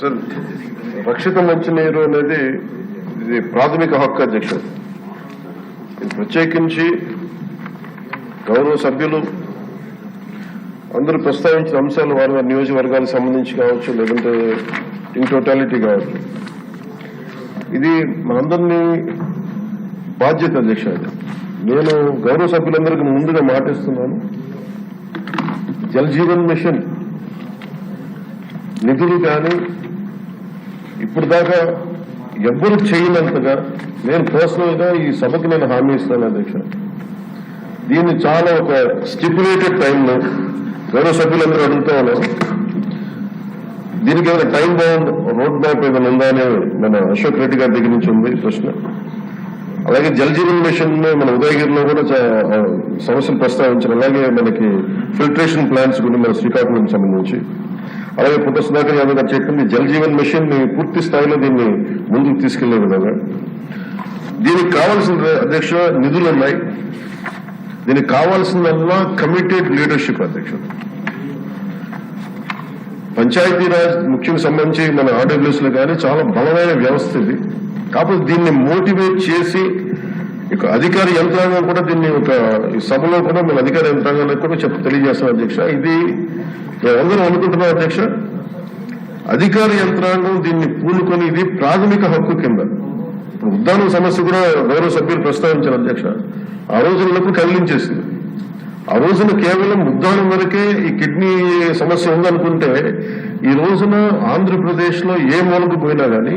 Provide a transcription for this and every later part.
Sir రక్షిత మంచినీరు అనేది ఇది ప్రాథమిక హక్కు అధ్యక్షుడు ఇది ప్రత్యేకించి గౌరవ సభ్యులు అందరూ ప్రస్తావించిన అంశాలు వారి వారి నియోజకవర్గానికి సంబంధించి కావచ్చు లేదంటే ఇన్ టోటాలిటీ కావచ్చు. ఇది మనందరినీ బాధ్యత అధ్యక్ష నేను గౌరవ సభ్యులందరికీ ముందుగా మాటిస్తున్నాను. జల్ జీవన్ మిషన్ నిధులు కానీ ఇప్పుడు దాకా ఎవ్వరు చేయనంతగా నేను పర్సనల్గా ఈ సభకు నేను హామీ ఇస్తాను అధ్యక్ష. దీన్ని చాలా ఒక స్టిపులేటెడ్ టైంలో గౌరవ సభ్యులందరూ అడుగుతా ఉన్నారు. దీనికి ఏమైనా టైం బౌండ్ రోడ్ మ్యాప్ ఏమైనా ఉందా అని మన అశోక్ రెడ్డి గారి దగ్గర నుంచి ఉంది ప్రశ్న. అలాగే జలజీవన్ మిషన్ మన ఉదయగిరిలో కూడా సమస్యలు ప్రస్తావించారు. అలాగే మనకి ఫిల్టరేషన్ ప్లాన్స్ గురించి మన శ్రీకాకుళం సంబంధించి. అలాగే పుట్ట సుధాకర్ యాదవ్ గారు చెప్పింది జలజీవన్ మిషన్ని పూర్తి స్థాయిలో దీన్ని ముందుకు తీసుకెళ్ళే విధంగా దీనికి కావాల్సిన అధ్యక్ష నిధులు ఉన్నాయి. దీనికి కావాల్సిందల్లా కమిటెడ్ లీడర్షిప్ అధ్యక్ష. పంచాయతీరాజ్ ముఖ్యంగా సంబంధించి మన ఆర్డబ్ల్యూస్లో కానీ చాలా బలమైన వ్యవస్థ ఇది. కాకపోతే దీన్ని మోటివేట్ చేసి ఇక అధికార యంత్రాంగం కూడా దీన్ని ఒక సభలో కూడా మన అధికార యంత్రాంగానికి కూడా చెప్పి తెలియజేస్తాం అధ్యక్ష. ఇది మేమందరం అనుకుంటున్నారు అధ్యక్ష? అధికార యంత్రాంగం దీన్ని పూనుకొని ఇది ప్రాథమిక హక్కు కింద. ఉద్దానం సమస్య కూడా గౌరవ సభ్యులు ప్రస్తావించారు అధ్యక్ష. ఆ రోజులకు కదిలించేసింది. ఆ రోజున కేవలం ఉద్దానం వరకే ఈ కిడ్నీ సమస్య ఉందనుకుంటే ఈ రోజున ఆంధ్రప్రదేశ్లో ఏ మూలకు పోయినా కానీ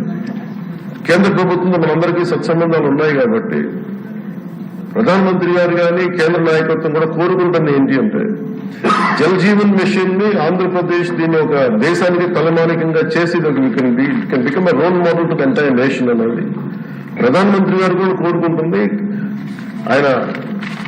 కేంద్ర ప్రభుత్వంతో మనందరికీ సత్సంబంధాలు ఉన్నాయి కాబట్టి ప్రధానమంత్రి గారు కానీ కేంద్ర నాయకత్వం కూడా కోరుకుంటున్న ఏంటి అంటే జల్ జీవన్ మిషన్ని ఆంధ్రప్రదేశ్ దీన్ని ఒక దేశానికి తలమానికంగా చేసి become role model to entire nation అనేది ప్రధానమంత్రి గారు కూడా కోరుకుంటుంది. ఆయన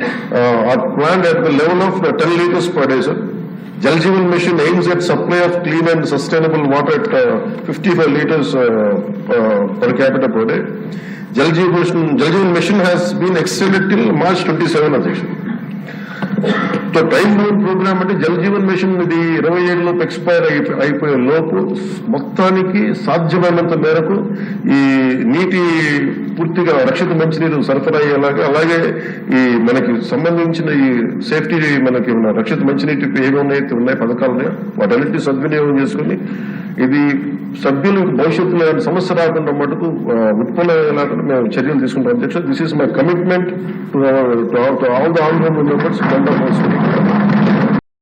Uh, are planned at the level of 10 litres per day, sir. Jal Jeevan Mission aims at supply of clean and sustainable water at uh, 55 litres uh, per capita per day. Jal Jeevan, Mission, has been extended till March 27, Adhyaksha. Time bound programme అంటే Jal Jeevan machine ఇది ఇరవై ఏడులోపు expire అయిపోయే లోపు మొత్తానికి సాధ్యమైనంత మేరకు ఈ నీటి పూర్తిగా రక్షిత మంచినీరు సరఫరా అయ్యేలాగా అలాగే ఈ మనకి సంబంధించిన ఈ సేఫ్టీ మనకి ఉన్న రక్షిత మంచినీటి ఏమైనా ఉన్నాయి పథకాలు ఉన్నాయో వాటన్నింటినీ సద్వినియోగం చేసుకుని ఇది సభ్యులు భవిష్యత్తులో ఏమైనా సమస్య రాకుండా మటుకు ఆ, ఉత్పన్నమయ్యేలాగా మేము చర్యలు తీసుకుంటాం. అధ్యక్ష this is my commitment to all the honourable members